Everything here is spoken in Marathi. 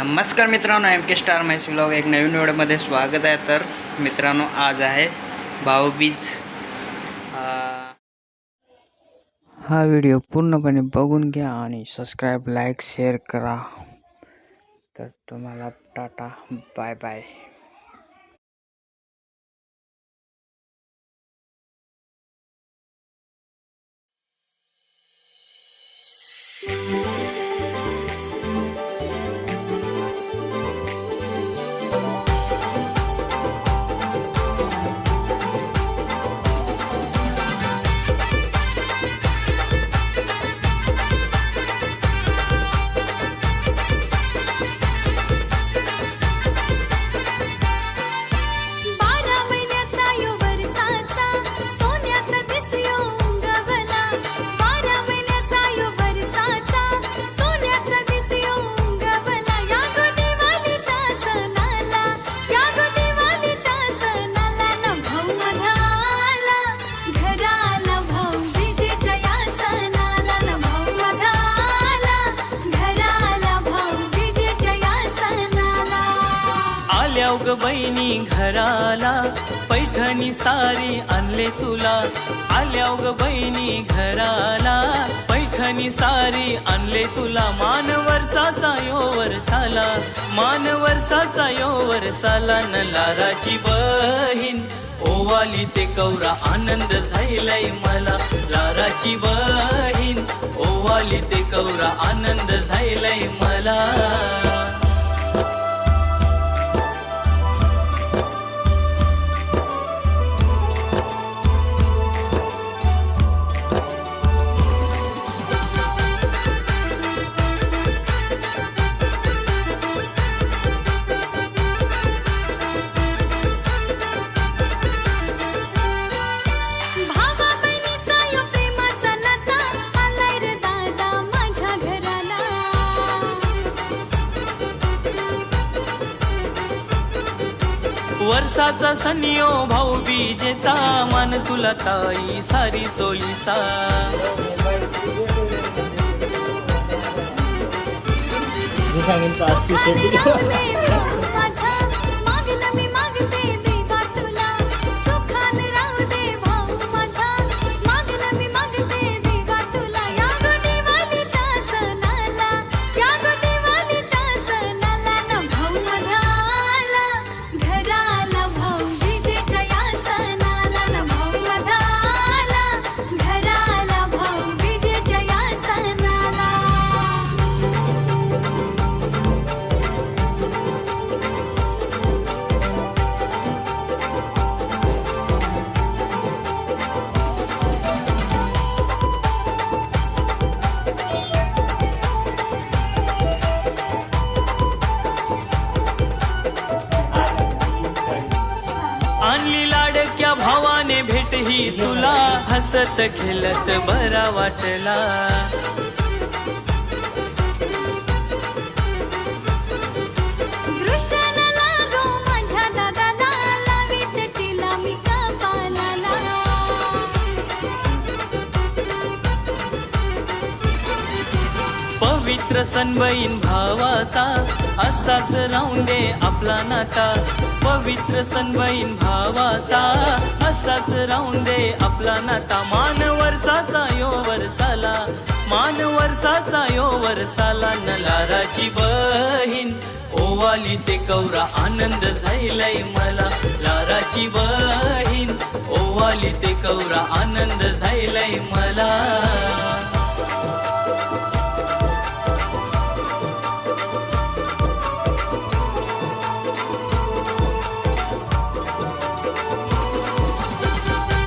नमस्कार मित्रांनो एम के स्टार मायस ब्लॉग एक नवीन व्हिडिओमध्ये स्वागत आहे. तर मित्रांनो आज आहे भाऊबीज. हा व्हिडिओ पूर्णपणे बघून घ्या आणि सबस्क्राईब लाईक शेअर करा. तर तुम्हाला टाटा बाय बाय बारा आल्या ग बहिणी घराला. पैठणी सारी आणले तुला. आल्या ग बहिणी घराला. पैठणी सारी आणले तुला. मान वर्षाचा यो वर्षाला. मान वर्षाचा यो वर्षाला. न लाराची बहीण. ओवाली ते कौरा आनंद झालाय मला. लाराची बहीण. ओवाली ते कौरा आनंद झालाय मला. वर्षाचा सनियो भाऊ बीजेचा मान तुला ताई सारी चोळीचा ही तुला हसत खेळत बरा वाटला. पवित्र सनबईन भावाचा असाच राहून दे आपला नाता. पवित्र सन्मयीन भावाचा. असाच राहून दे आपला नाता. मान वर्षाचा यो वर्षाला मान वर्षाचा यो वर्षाला नलाराची बहीण. ओवाली ते कौरा आनंद झालाय मला. लाराची बहीण. ओवाली ते कौरा आनंद झालाय मला.